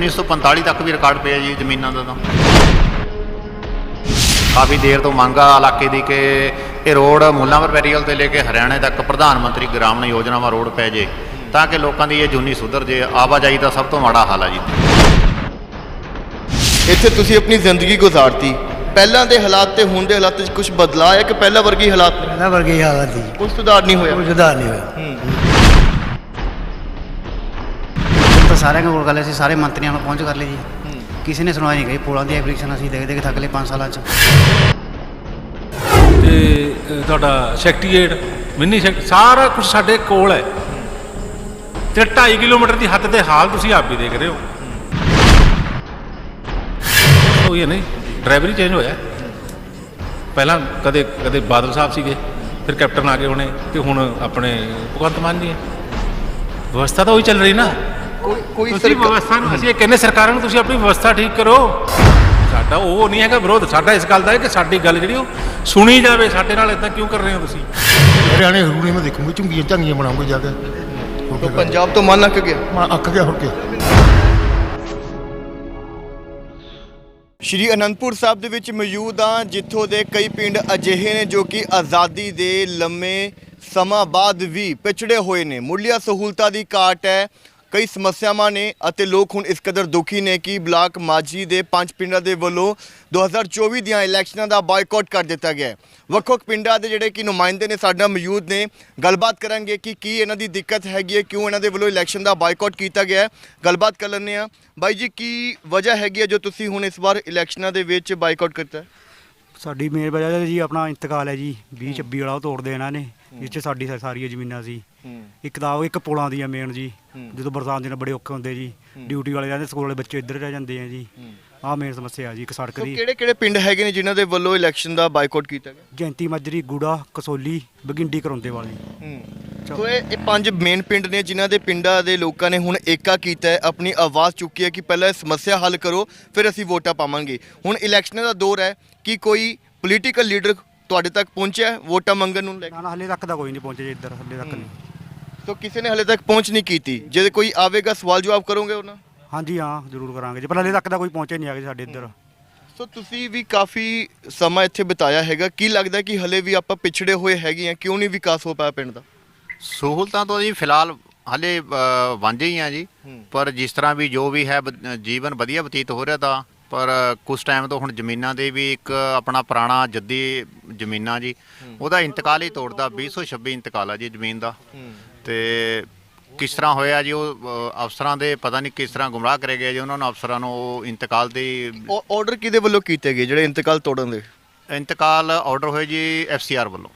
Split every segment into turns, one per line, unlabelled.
1945 ਤੱਕ ਵੀ ਰਿਕਾਰਡ ਪਿਆ ਜੀ ਜ਼ਮੀਨਾਂ ਦਾ ਤਾਂ। ਕਾਫੀ ਦੇਰ ਤੋਂ ਮੰਗ ਆ ਇਲਾਕੇ ਦੀ ਕਿ ਇਹ ਰੋਡ ਮੁੱਲਾਂਪੁਰ ਬੈਰੀਅਲ ਤੋਂ ਲੈ ਕੇ ਹਰਿਆਣੇ ਤੱਕ ਪ੍ਰਧਾਨ ਮੰਤਰੀ ਗ੍ਰਾਮੀਣ ਯੋਜਨਾਵਾਂ ਰੋਡ ਪੈ ਜੇ ਤਾਂ ਕਿ ਲੋਕਾਂ ਦੀ ਇਹ ਜੂਨੀ ਸੁਧਰ ਜੇ। ਆਵਾਜਾਈ ਦਾ ਸਭ ਤੋਂ ਮਾੜਾ ਹਾਲ ਆ ਜੀ।
ਇੱਥੇ ਤੁਸੀਂ ਆਪਣੀ ਜ਼ਿੰਦਗੀ ਗੁਜ਼ਾਰਤੀ। ਪਹਿਲਾਂ ਦੇ ਹਾਲਾਤ ਤੇ ਹੁਣ ਦੇ ਹਾਲਾਤ ਵਿੱਚ ਕੁਝ ਬਦਲਾਅ ਹੈ ਕਿ ਪਹਿਲਾਂ ਵਰਗੀ ਹਾਲਾਤ?
ਇਹਨਾਂ ਵਰਗੀ ਹਾਲਤ ਸੀ।
ਕੋਈ ਸੁਧਾਰ ਨਹੀਂ ਹੋਇਆ?
ਕੋਈ ਸੁਧਾਰ ਨਹੀਂ ਹੋਇਆ।
ਸਾਰਿਆਂ ਕੋਲ ਗੱਲ ਸੀ ਸਾਰੇ ਮੰਤਰੀਆਂ ਨੂੰ ਪਹੁੰਚ ਕਰ ਲਈ ਜੀ। ਕਿਸੇ ਨੇ ਸੁਣਵਾਈ ਨਹੀਂ ਕਰੀ ਪੁਲਾਂ ਦੀ ਐਪਲੀਕੇਸ਼ਨ ਅਸੀਂ ਦੇਖ ਦੇਖ ਥੱਕ ਲਏ 5 ਸਾਲਾਂ 'ਚ।
ਤੇ ਤੁਹਾਡਾ ਸੈਕਟਰੀਏਟ ਮਿੰਨੀ ਸੈਕਟ ਸਾਰਾ ਕੁਝ ਸਾਡੇ ਕੋਲ ਹੈ। ਤੇ 2.5 ਕਿਲੋਮੀਟਰ ਦੀ ਹੱਦ ਤੇ ਹਾਲ ਤੁਸੀਂ ਆਪ ਵੀ ਦੇਖ ਰਹੇ ਹੋ। ਉਹ ਇਹ ਨਹੀਂ ਡਰਾਈਵਰ ਹੀ ਚੇਂਜ ਹੋਇਆ। ਪਹਿਲਾਂ ਕਦੇ ਕਦੇ ਬਾਦਲ ਸਾਹਿਬ ਸੀਗੇ ਫਿਰ ਕੈਪਟਨ ਆ ਗਏ ਹੋਣੇ ਤੇ ਹੁਣ ਆਪਣੇ ਭਗਵੰਤ ਮਾਨ ਜੀ ਹੈ। ਵਿਵਸਥਾ ਤਾਂ ਉਹੀ ਚੱਲ ਰਹੀ ਨਾ।
ਕੋਈ ਕੋਈ
ਤੁਸੀਂ
ਸਰਕਾਰ
ਵਿਵਸਥਾ ਨੂੰ ਅਸੀਂ ਇਹ ਕਹਿੰਦੇ ਸਰਕਾਰਾਂ ਨੂੰ ਤੁਸੀਂ ਆਪਣੀ ਵਿਵਸਥਾ ਠੀਕ ਕਰੋ। ਸਾਡਾ ਉਹ ਨਹੀਂ ਹੈਗਾ ਵਿਰੋਧ। ਸਾਡਾ ਇਸ ਗੱਲ ਦਾ ਹੈ ਕਿ ਸਾਡੀ ਗੱਲ ਜਿਹੜੀ ਉਹ ਸੁਣੀ ਜਾਵੇ। ਸਾਡੇ ਨਾਲ ਇਦਾਂ ਕਿਉਂ ਕਰ ਰਹੇ ਹੋ ਤੁਸੀਂ?
ਹਰਿਆਣੇ ਹਰੂਣੇ ਮੈਂ ਦੇਖੂੰਗੀ ਝੁੰਗੀਆਂ ਝਾਂਗੀਆਂ ਬਣਾਉਂਗੇ ਜਾ ਕੇ।
ਤੋਂ ਪੰਜਾਬ ਤੋਂ ਮਨ ਅੱਕ ਗਿਆ।
ਮੈਂ ਅੱਕ ਗਿਆ ਹੋਰ ਕੀ।
ਸ਼੍ਰੀ ਅਨੰਦਪੁਰ ਸਾਹਿਬ ਦੇ ਵਿੱਚ ਮੌਜੂਦ ਹਾਂ ਜਿੱਥੋਂ ਦੇ ਕਈ ਪਿੰਡ ਅਜਿਹੇ ਨੇ ਜੋ ਕਿ ਆਜ਼ਾਦੀ ਦੇ ਲੰਮੇ ਸਮਾਂ ਬਾਅਦ ਵੀ ਪਿਛੜੇ ਹੋਏ ਨੇ। ਮੁੱਢਲੀਆਂ ਸਹੂਲਤਾਂ ਦੀ ਘਾਟ ਹੈ। ਕਈ ਸਮੱਸਿਆਵਾਂ ਨੇ ਅਤੇ ਲੋਕ ਹੁਣ ਇਸ ਕਦਰ ਦੁਖੀ ਨੇ ਕਿ ਬਲਾਕ ਮਾਝੀ ਦੇ ਪੰਜ ਪਿੰਡਾਂ ਦੇ ਵੱਲੋਂ 2024 ਦੀਆਂ ਇਲੈਕਸ਼ਨਾਂ ਦਾ ਬਾਈਕਾਟ ਕਰ ਦਿੱਤਾ ਗਿਆ ਵੱਖ-ਵੱਖ ਪਿੰਡਾਂ ਦੇ ਜਿਹੜੇ ਕਿ ਨੁਮਾਇੰਦੇ ਨੇ ਸਾਡੇ ਨਾਲ ਮੌਜੂਦ ਨੇ। ਗੱਲਬਾਤ ਕਰਾਂਗੇ ਕਿ ਕੀ ਇਹਨਾਂ ਦੀ ਦਿੱਕਤ ਹੈਗੀ ਹੈ, ਕਿਉਂ ਇਹਨਾਂ ਦੇ ਵੱਲੋਂ ਇਲੈਕਸ਼ਨ ਦਾ ਬਾਈਕਾਟ ਕੀਤਾ ਗਿਆ ਹੈ। ਗੱਲਬਾਤ ਕਰ ਲੈਂਦੇ ਆ ਬਾਈ ਜੀ, ਕੀ ਵਜ੍ਹਾ ਹੈਗੀ ਹੈ ਜੋ ਤੁਸੀਂ ਹੁਣ ਇਸ ਵਾਰ ਇਲੈਕਸ਼ਨਾਂ ਦੇ ਵਿੱਚ ਬਾਈਕਾਟ ਕੀਤਾ
ਸਾਡੀ ਮੇਨ ਵਜ੍ਹਾ ਜੀ ਆਪਣਾ ਇੰਤਕਾਲ ਹੈ ਜੀ 20 26 ਵਾਲਾ ਉਹ ਤੋੜਦੇ ਇਹਨਾਂ। ਨੇ ਜਿਸ 'ਚ ਸਾਡੀ ਸਾ- ਸਾਰੀਆਂ ਜ਼ਮੀਨਾਂ ਸੀ। ਇੱਕ ਤਾਂ ਉਹ ਇੱਕ ਪੁਲਾਂ ਦੀ ਆ ਮੇਨ ਜੀ। ਜਦੋਂ ਬਰਸਾਤ ਦੇ ਨਾਲ ਬੜੇ ਔਖੇ ਹੁੰਦੇ ਜੀ। ਡਿਊਟੀ ਵਾਲੇ ਜਾਂਦੇ ਸਕੂਲ ਵਾਲੇ ਬੱਚੇ ਇੱਧਰ ਰਹਿ ਜਾਂਦੇ ਆ ਜੀ। ਆਹ ਮੇਨ ਸਮੱਸਿਆ ਜੀ ਇੱਕ ਸੜਕ ਦੀ।
ਕਿਹੜੇ ਕਿਹੜੇ ਪਿੰਡ ਹੈਗੇ ਨੇ ਜਿਨ੍ਹਾਂ ਦੇ ਵੱਲੋਂ ਇਲੈਕਸ਼ਨ ਦਾ ਬਾਈਕਾਟ ਕੀਤਾ ਗਿਆ?
ਜੈਂਤੀ ਮਾਜਰੀ ਗੂੜਾ ਕਸੋਲੀ ਬਗਿੰਡੀ ਕਰੌਂਦੇ ਵਾਲੀ।
ਸੋ ਇਹ ਇਹ ਪੰਜ ਮੇਨ ਪਿੰਡ ਨੇ ਜਿਨ੍ਹਾਂ ਦੇ ਪਿੰਡਾਂ ਦੇ ਲੋਕਾਂ ਨੇ ਹੁਣ ਏਕਾ ਕੀਤਾ ਹੈ। ਆਪਣੀ ਆਵਾਜ਼ ਚੁੱਕੀ ਹੈ ਕਿ ਪਹਿਲਾਂ ਇਹ ਸਮੱਸਿਆ ਹੱਲ ਕਰੋ ਫਿਰ ਅਸੀਂ ਵੋਟਾਂ ਪਾਵਾਂਗੇ। ਹੁਣ ਇਲੈਕਸ਼ਨਾਂ ਦਾ ਦੌਰ ਹੈ ਕਿ ਕੋਈ ਪੋਲੀਟੀਕਲ ਲੀਡਰ ਤੁਹਾਡੇ ਤੱਕ ਪਹੁੰਚਿਆ ਹੈ? ਵੋਟਾਂ ਮੰਗਣ ਨੂੰ ਲੈ ਕੇ?
ਨਾ ਨਾ ਹਲੇ ਤੱਕ ਤਾਂ ਕੋਈ ਨਹੀਂ ਪਹੁੰਚਿਆ ਜੀ ਇੱਧਰ ਹਲੇ ਤੱਕ ਨਹੀਂ।
ਸੋ ਕਿਸੇ ਨੇ ਹਲੇ ਤੱਕ ਪਹੁੰਚ ਨਹੀਂ ਕੀਤੀ। ਜੇ ਕੋਈ ਆਵੇਗਾ ਸਵਾਲ ਜਵਾਬ ਕਰੋਗੇ ਉਹਨਾਂ?
ਹਾਂਜੀ ਹਾਂ ਜ਼ਰੂਰ ਕਰਾਂਗੇ ਜੀ ਪਰ ਹਲੇ ਤੱਕ ਤਾਂ ਕੋਈ ਪਹੁੰਚਿਆ ਨਹੀਂ ਆ ਜੀ ਸਾਡੇ ਇੱਧਰ।
ਸੋ ਤੁਸੀਂ ਵੀ ਕਾਫੀ ਸਮਾਂ ਇੱਥੇ ਬਿਤਾਇਆ ਹੈਗਾ। ਕੀ ਲੱਗਦਾ ਕਿ ਹਲੇ ਵੀ ਆਪਾਂ ਪਿਛੜੇ ਹੋਏ ਹੈਗੇ ਆ ਕਿਉਂ ਨਹੀਂ ਵਿਕਾਸ ਹੋ ਪਾਇਆ ਪਿੰਡ ਦਾ?
ਸਹੂਲਤਾਂ ਤੋਂ ਜੀ ਫਿਲਹਾਲ ਹਲੇ ਵਾਂਝੇ ਹੀ ਆ ਜੀ। ਪਰ ਜਿਸ ਤਰ੍ਹਾਂ ਵੀ ਜੋ ਵੀ ਹੈ ਬ- ਜੀਵਨ ਵਧੀਆ ਬਤੀਤ ਹੋ ਰਿਹਾ ਤਾਂ ਪਰ ਕੁਝ ਟਾਈਮ ਤੋਂ ਹੁਣ ਜ਼ਮੀਨਾਂ ਦੇ ਵੀ ਇੱਕ ਆਪਣਾ ਪੁਰਾਣਾ ਜੱਦੀ ਜ਼ਮੀਨਾਂ ਜੀ ਉਹਦਾ ਇੰਤਕਾਲ ਹੀ ਤੋੜਦਾ 2026 ਇੰਤਕਾਲ ਆ ਜੀ ਜ਼ਮੀਨ ਦਾ। ਤੇ ਕਿਸ ਤਰ੍ਹਾਂ ਹੋਇਆ ਜੀ ਉਹ ਅ, ਅਫਸਰਾਂ ਦੇ ਪਤਾ ਨਹੀਂ ਕਿਸ ਤਰ੍ਹਾਂ ਗੁੰਮਰਾਹ ਕਰੇ ਗਏ ਜੀ ਉਹਨਾਂ ਨੂੰ ਅਫਸਰਾਂ ਨੂੰ ਉਹ ਇੰਤਕਾਲ ਦੀ
ਆਰਡਰ ਕਿਹਦੇ ਵੱਲੋਂ ਕੀਤੇ ਗਏ ਜਿਹੜੇ ਇੰਤਕਾਲ ਤੋੜਨ ਦੇ?
ਇੰਤਕਾਲ ਆਰਡਰ ਹੋਏ ਜੀ ਐਫਸੀਆਰ ਵੱਲੋਂ।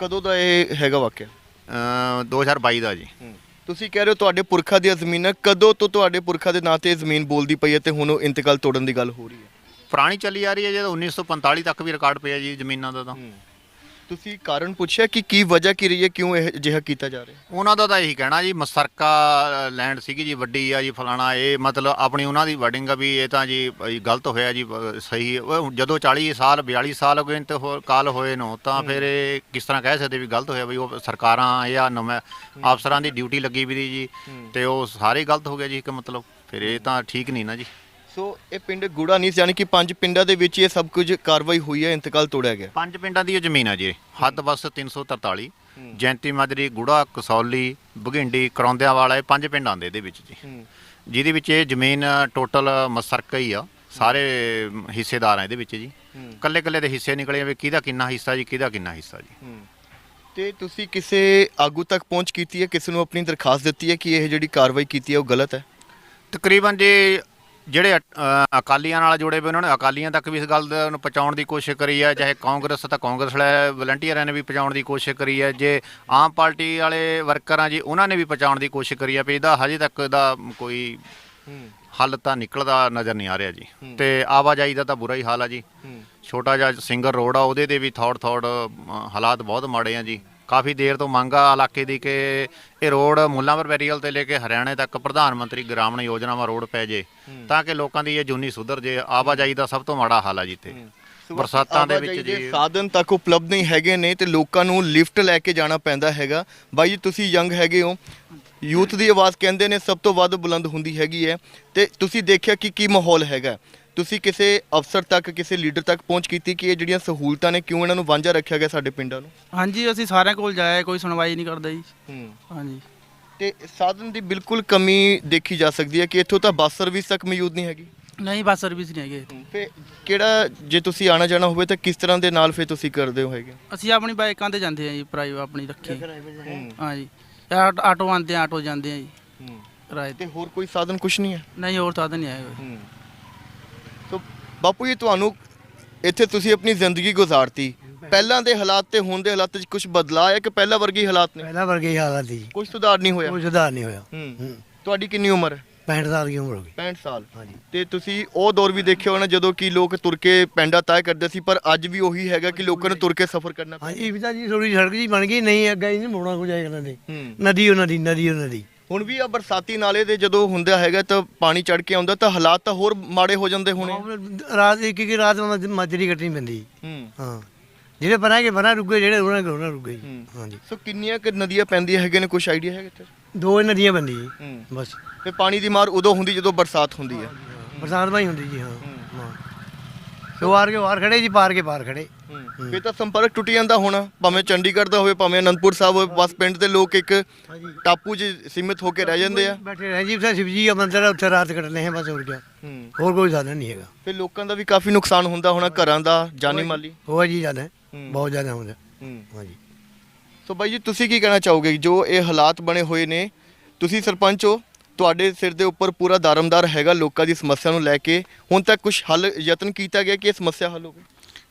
ਕਦੋਂ ਦਾ ਇਹ ਹੈਗਾ ਵਾਕਿਆ?
ਅ, 2022 ਦਾ ਜੀ।
ਤੁਸੀਂ ਕਹਿ ਰਹੇ ਹੋ ਤੁਹਾਡੇ ਪੁਰਖਾਂ ਦੀਆਂ ਜ਼ਮੀਨਾਂ ਕਦੋਂ ਤੋਂ ਤੁਹਾਡੇ ਪੁਰਖਾਂ ਦੇ ਨਾਂ ਤੇ ਇਹ ਜ਼ਮੀਨ ਬੋਲਦੀ ਪਈ ਹੈ ਤੇ ਹੁਣ ਉਹ ਇੰਤਕਾਲ ਤੋੜਨ ਦੀ ਗੱਲ ਹੋ ਰਹੀ ਹੈ?
ਪੁਰਾਣੀ ਚੱਲੀ ਆ ਰਹੀ ਹੈ ਜਦੋਂ 1945 ਤੱਕ ਵੀ ਰਿਕਾਰਡ ਪਿਆ ਜੀ ਜ਼ਮੀਨਾਂ ਦਾ ਤਾਂ।
ਤੁਸੀਂ ਕਾਰਨ ਪੁੱਛਿਆ ਕਿ ਕੀ ਵਜ੍ਹਾ ਕੀ ਰਹੀ ਹੈ ਕਿਉਂ ਇਹ ਅਜਿਹਾ ਕੀਤਾ ਜਾ ਰਿਹਾ? ਹੈ
ਉਹਨਾਂ ਦਾ ਤਾਂ ਇਹੀ ਕਹਿਣਾ ਜੀ ਮਸਰਕਾ ਲੈਂਡ ਸੀਗੀ ਜੀ ਵੱਡੀ ਆ ਜੀ ਫਲਾਣਾ ਇਹ ਮਤਲਬ ਆਪਣੀ ਉਹਨਾਂ ਦੀ ਵਰਡਿੰਗ ਆ ਵੀ ਇਹ ਤਾਂ ਜੀ ਗਲਤ ਹੋਇਆ ਜੀ ਬ- ਸਹੀ ਉਹ ਜਦੋਂ 40 ਸਾਲ 42 ਸਾਲ ਹੋ ਗਏ ਤੇ ਹੋਰ ਕਾਲ ਹੋਏ ਨੂੰ ਤਾਂ ਫਿਰ ਇਹ ਕਿਸ ਤਰ੍ਹਾਂ ਕਹਿ ਸਕਦੇ ਵੀ ਗਲਤ ਹੋਇਆ ਵੀ ਉਹ ਸਰਕਾਰਾਂ ਜਾਂ ਨਵੇਂ ਅਫਸਰਾਂ ਦੀ ਡਿਊਟੀ ਲੱਗੀ ਵੀ ਦੀ ਜੀ ਤੇ ਉਹ ਸਾਰੇ ਗਲਤ ਹੋ ਗਿਆ ਜੀ ਕਿ ਮਤਲਬ। ਫਿਰ ਇਹ ਤਾਂ ਠੀਕ ਨਹੀਂ ਨਾ ਜੀ।
ਸੋ ਇਹ ਪਿੰਡ ਗੁੜਾ ਨਹੀਂ ਸੀ, ਯਾਨੀ ਕਿ ਪੰਜ ਪਿੰਡਾਂ ਦੇ ਵਿੱਚ ਇਹ ਸਭ ਕੁਝ ਕਾਰਵਾਈ ਹੋਈ ਹੈ ਇੰਤਕਾਲ ਤੋੜਿਆ ਗਿਆ।
ਪੰਜ ਪਿੰਡਾਂ ਦੀ ਇਹ ਜ਼ਮੀਨ ਆ ਜੀ। ਹੱਦ ਬਸ 343 ਜੈਂਤੀ ਮਾਜਰੀ ਗੁੜਾ ਕਸੌਲੀ ਬਘਿੰਡੀ ਕਰੌਂਦਿਆਂ ਵਾਲਾ ਇਹ ਪੰਜ ਪਿੰਡ ਆਉਂਦੇ ਇਹਦੇ ਵਿੱਚ ਜੀ। ਜਿਹਦੇ ਵਿੱਚ ਇਹ ਜ਼ਮੀਨ ਟੋਟਲ ਮਸਰਕਾ ਹੀ ਆ ਸਾਰੇ ਹਿੱਸੇਦਾਰ ਆ ਇਹਦੇ ਵਿੱਚ ਜੀ। ਕੱਲੇ ਕੱਲੇ ਦੇ ਹਿੱਸੇ ਨਿਕਲੇ ਵੀ ਕਿਹਦਾ ਕਿੰਨਾ ਹਿੱਸਾ ਜੀ ਕਿਹਦਾ ਕਿੰਨਾ ਹਿੱਸਾ ਜੀ।
ਤੇ ਤੁਸੀਂ ਕਿਸੇ ਆਗੂ ਤੱਕ ਪਹੁੰਚ ਕੀਤੀ ਹੈ ਕਿਸੇ ਨੂੰ ਆਪਣੀ ਦਰਖਾਸਤ ਦਿੱਤੀ ਹੈ ਕਿ ਇਹ ਜਿਹੜੀ ਕਾਰਵਾਈ ਕੀਤੀ ਹੈ ਉਹ ਗਲਤ ਹੈ?
ਤਕਰੀਬਨ ਜੀ ਜਿਹੜੇ ਅਕਾਲੀਆਂ ਨਾਲ ਜੁੜੇ ਹੋਏ ਉਹਨਾਂ ਨੇ ਅਕਾਲੀਆਂ ਤੱਕ ਵੀ ਇਸ ਗੱਲ ਦਾ ਨੂੰ ਪਹੁੰਚਾਉਣ ਦੀ ਕੋਸ਼ਿਸ਼ ਕਰੀ ਹੈ ਚਾਹੇ ਕਾਂਗਰਸ ਤਾਂ ਕਾਂਗਰਸ ਵਾਲੇ ਵਲੰਟੀਅਰਾਂ ਨੇ ਵੀ ਪਹੁੰਚਾਉਣ ਦੀ ਕੋਸ਼ਿਸ਼ ਕਰੀ ਹੈ ਜੇ ਆਮ ਪਾਰਟੀ ਵਾਲੇ ਵਰਕਰਾਂ ਜੀ ਉਹਨਾਂ ਨੇ ਵੀ ਪਹੁੰਚਾਉਣ ਦੀ ਕੋਸ਼ਿਸ਼ ਕਰੀ ਹੈ ਵੀ ਇਹਦਾ ਹਜੇ ਤੱਕ ਇਹਦਾ ਕੋਈ ਹੱਲ ਤਾਂ ਨਿਕਲਦਾ ਨਜ਼ਰ ਨਹੀਂ ਆ ਰਿਹਾ ਜੀ। ਤੇ ਆਵਾਜਾਈ ਦਾ ਤਾਂ ਬੁਰਾ ਹੀ ਹਾਲ ਆ ਜੀ। ਛੋਟਾ ਜਿਹਾ ਸਿੰਗਲ ਰੋਡ ਆ ਉਹਦੇ ਦੇ ਵੀ ਥੋੜ ਥੋੜ ਹਾਲਾਤ ਬਹੁਤ ਮਾੜੇ ਆ ਜੀ। ਕਾਫੀ ਦੇਰ ਤੋਂ ਮੰਗ ਇਲਾਕੇ ਦੀ ਕਿ ਇਹ ਰੋਡ ਮੁੱਲਾਂਪੁਰ ਬੈਰੀਅਲ ਤੋਂ ਲੈ ਕੇ ਹਰਿਆਣੇ ਤੱਕ ਪ੍ਰਧਾਨ ਮੰਤਰੀ ਗ੍ਰਾਮੀਣ ਯੋਜਨਾਵਾਂ ਰੋਡ ਪੈ ਜੇ ਤਾਂ ਕਿ ਲੋਕਾਂ ਦੀ ਇਹ ਜੂਨੀ ਸੁਧਰ ਜੇ ਆਵਾਜਾਈ ਦਾ ਸਭ ਤੋਂ ਮਾੜਾ ਹਾਲ ਆ ਜੀ ਇੱਥੇ ਬਰਸਾਤਾਂ ਦੇ ਵਿੱਚ ਜੀ
ਸਾਧਨ ਤੱਕ ਉਪਲਬਧ ਨਹੀਂ ਹੈਗੇ ਨੇ ਤੇ ਲੋਕਾਂ ਨੂੰ ਲਿਫਟ ਲੈ ਕੇ ਜਾਣਾ ਪੈਂਦਾ ਹੈਗਾ। ਬਾਈ ਜੀ ਤੁਸੀਂ ਯੰਗ ਹੈਗੇ ਹੋ। ਯੂਥ ਦੀ ਆਵਾਜ਼ ਕਹਿੰਦੇ ਨੇ ਸਭ ਤੋਂ ਵੱਧ ਬੁਲੰਦ ਹੁੰਦੀ ਹੈਗੀ ਹੈ। ਤੇ ਤੁਸੀਂ ਦੇਖਿਆ ਕਿ ਕੀ ਮਾਹੌਲ ਹੈਗਾ? ਤੁਸੀਂ ਕਿਸੇ ਅਫਸਰ ਤੱਕ ਕਿਸੇ ਲੀਡਰ ਤੱਕ ਪਹੁੰਚ ਕੀਤੀ ਕਿ ਇਹ ਜਿਹੜੀਆਂ ਸਹੂਲਤਾਂ ਨੇ ਕਿਉਂ ਇਹਨਾਂ ਨੂੰ ਵਾਂਝਾ ਰੱਖਿਆ ਗਿਆ ਸਾਡੇ ਪਿੰਡਾਂ ਨੂੰ?
ਹਾਂਜੀ ਅਸੀਂ ਸਾਰਿਆਂ ਕੋਲ ਜਾਏ ਕੋਈ ਸੁਣਵਾਈ ਨਹੀਂ ਕਰਦਾ ਜੀ।
ਹੂੰ।
ਹਾਂਜੀ।
ਤੇ ਸਾਧਨ ਦੀ ਬਿਲਕੁਲ ਕਮੀ ਦੇਖੀ ਜਾ ਸਕਦੀ ਹੈ ਕਿ ਇੱਥੋਂ ਤਾਂ ਬੱਸ ਸਰਵਿਸ ਤੱਕ ਮੌਜੂਦ ਨਹੀਂ ਹੈਗੀ।
ਨਹੀਂ ਬੱਸ ਸਰਵਿਸ ਨਹੀਂ ਹੈਗੇ
ਫੇ ਕਿਹੜਾ ਜੇ ਤੁਸੀਂ ਆਣਾ ਜਾਣਾ ਹੋਵੇ ਤਾਂ ਕਿਸ ਤਰ੍ਹਾਂ ਦੇ ਨਾਲ ਫੇ ਤੁਸੀਂ ਕਰਦੇ ਹੋ ਹੈਗੇ?
ਅਸੀਂ ਆਪਣੀ ਬਾਈਕਾਂ ਤੇ ਜਾਂਦੇ ਆ ਜੀ ਪ੍ਰਾਈਵੇਟ ਆਪਣੀ ਰੱਖੀ। ਹਾਂਜੀ। ਆਟ- ਆਟੋ ਆਉਂਦੇ ਆ ਆਟੋ ਜਾਂਦੇ ਆ ਜੀ। ਕਿਰਾਏ ਤੇ।
ਤੇ ਹੋਰ ਕੋਈ ਸਾਧਨ ਕੁਝ ਨਹੀਂ ਹੈ?
ਨਹੀਂ ਹੋਰ ਸਾਧਨ ਨਹੀਂ
ਤੋ ਬਾਪੂ ਜੀ ਤੁਹਾਨੂੰ ਇੱਥੇ ਤੁਸੀਂ ਆਪਣੀ ਜ਼ਿੰਦਗੀ ਗੁਜ਼ਾਰਤੀ। ਪਹਿਲਾਂ ਦੇ ਹਾਲਾਤ ਤੇ ਹੁਣ ਦੇ ਹਾਲਾਤ 'ਚ ਕੁਝ ਬਦਲਾਅ ਹੈ ਕਿ ਪਹਿਲਾਂ ਵਰਗੇ ਹਾਲਾਤ ਨੇ?
ਪਹਿਲਾਂ ਵਰਗੇ ਹੀ ਹਾਲਾਤ ਸੀ।
ਕੁਝ ਸੁਧਾਰ ਨਹੀਂ ਹੋਇਆ?
ਕੋਈ ਸੁਧਾਰ ਨਹੀਂ ਹੋਇਆ।
ਹੂੰ। ਤੁਹਾਡੀ ਕਿੰਨੀ ਉਮਰ? ਹੈ
65 ਸਾਲ ਦੀ ਉਮਰ ਹੋ ਗਈ।
65 ਸਾਲ।
ਹਾਂਜੀ।
ਤੇ ਤੁਸੀਂ ਉਹ ਦੌਰ ਵੀ ਦੇਖਿਆ ਹੋਣਾ ਜਦੋਂ ਕਿ ਲੋਕ ਤੁਰ ਕੇ ਪੈਂਡਾ ਤੈਅ ਕਰਦੇ ਸੀ ਪਰ ਅੱਜ ਵੀ ਉਹੀ ਹੈਗਾ ਕਿ ਲੋਕਾਂ ਨੂੰ ਤੁਰ ਕੇ ਸਫ਼ਰ ਕਰਨਾ ਪੈਂਦਾ
ਹਾਂਜੀ ਇਹ ਵੀ ਤਾਂ ਜੀ ਥੋੜੀ ਸੜਕ ਜੀ ਬਣ ਗਈ ਨਹੀਂ ਅੱਗਾ ਇਹਨੂੰ ਮੋੜਨਾ ਕੋ ਜਾਏ ਕਰਦੇ ਨਦੀ ਉਹ ਨਦੀ ਨਦੀ ਉਹ ਨਦੀ
ਹੁਣ ਵੀ ਆ ਬਰਸਾਤੀ ਨਾਲੇ ਦੇ ਜਦੋਂ ਹੁੰਦਾ ਹੈਗਾ ਤਾਂ ਪਾਣੀ ਚੜ ਕੇ ਆਉਂਦਾ ਤਾਂ ਹਾਲਾਤ ਤਾਂ ਹੋਰ ਮਾੜੇ ਹੋ ਜਾਂਦੇ ਹੋਣੇ
ਰਾਤ ਇੱਕ ਇੱਕ ਰਾਤ ਮੱਝਰੀ ਕੱਟਣੀ ਪੈਂਦੀ।
ਹੂੰ।
ਹਾਂ। ਜਿਹੜੇ ਬਣਾ ਕੇ ਬਣਾ ਰੁਕੇ ਜਿਹੜੇ ਉਹਨਾਂ ਕੇ ਉਹਨਾਂ ਰੁਕੇ
ਹੂੰ।
ਹਾਂਜੀ।
ਸੋ ਕਿੰਨੀਆਂ ਕਿ ਨਦੀਆਂ ਪੈਂਦੀਆਂ ਹੈਗੇ ਨੇ? ਕੁਝ ਆਈਡੀਆ ਹੈਗਾ ਇੱਥੇ?
ਦੋ ਹੀ ਨਦੀਆਂ ਪੈਂਦੀ
ਹੂੰ।
ਬਸ।
ਤੇ ਪਾਣੀ ਦੀ ਮਾਰ ਉਦੋਂ ਹੁੰਦੀ ਜਦੋਂ ਬਰਸਾਤ ਹੁੰਦੀ ਹੈ
ਬਰਸਾਤ ਮਾਈ ਹੁੰਦੀ ਜੀ ਹਾਂ। ਹਾਂ। ਸੋ ਵਾਰ ਕੇ ਵਾਰ ਖੜੇ ਜੀ ਪਾਰ ਕੇ ਪਾਰ ਖੜੇ।
ਫੇ ਤਾਂ ਸੰਪਰਕ ਟੁੱਟ ਜਾਂਦਾ ਹੋਣਾ ਭਾਵੇਂ ਚੰਡੀਗੜ੍ਹ ਦਾ ਹੋਵੇ ਭਾਵੇਂ ਅਨੰਦਪੁਰ ਸਾਹਿਬ ਹੋਵੇ ਬਸ ਪਿੰਡ ਦੇ ਲੋਕ ਇੱਕ ਟਾਪੂ 'ਚ ਸੀਮਿਤ ਹੋ ਕੇ ਰਹਿ ਜਾਂਦੇ ਆ।
ਬੈਠੇ ਰਹੇ ਜੀ ਉੱਥੇ ਸ਼ਿਵਜੀ ਦਾ ਮੰਦਿਰ ਹੈ ਉੱਥੇ ਰਾਤ ਕੱਟਣੇ ਹੈ ਬਸ ਹੋਰ
ਹੂੰ।
ਹੋਰ ਕੋਈ ਸਾਧਨ ਨਹੀਂ ਹੈਗਾ।
ਫੇ ਲੋਕਾਂ ਦਾ ਵੀ ਕਾਫੀ ਨੁਕਸਾਨ ਹੁੰਦਾ ਹੋਣਾ ਘਰਾਂ ਦਾ ਜਾਨੀ ਮਾਲੀ।
ਹੋਆ ਜੀ ਜ਼ਿਆਦਾ
ਹੂੰ।
ਬਹੁਤ ਜ਼ਿਆਦਾ ਹੁੰਦਾ।
ਹੂੰ।
ਹਾਂਜੀ।
ਸੋ ਬਾਈ ਜੀ ਤੁਸੀਂ ਕੀ ਕਹਿਣਾ ਚਾਹੋਗੇ? ਜੋ ਇਹ ਹਾਲਾਤ ਬਣੇ ਹੋਏ ਨੇ ਤੁਸੀਂ ਸਰਪੰਚ ਹੋ ਤੁਹਾਡੇ ਸਿਰ ਦੇ ਉੱਪਰ ਪੂਰਾ ਦਾਰਮਦਾਰ ਹੈਗਾ ਲੋਕਾਂ ਦੀ ਸਮੱਸਿਆ ਨੂੰ ਲੈ ਕੇ। ਹੁਣ ਤੱਕ ਕੁਝ ਹੱਲ ਯਤਨ ਕੀਤਾ ਗਿਆ ਕਿ ਇਹ ਸਮੱਸਿਆ ਹੱਲ ਹੋਵੇ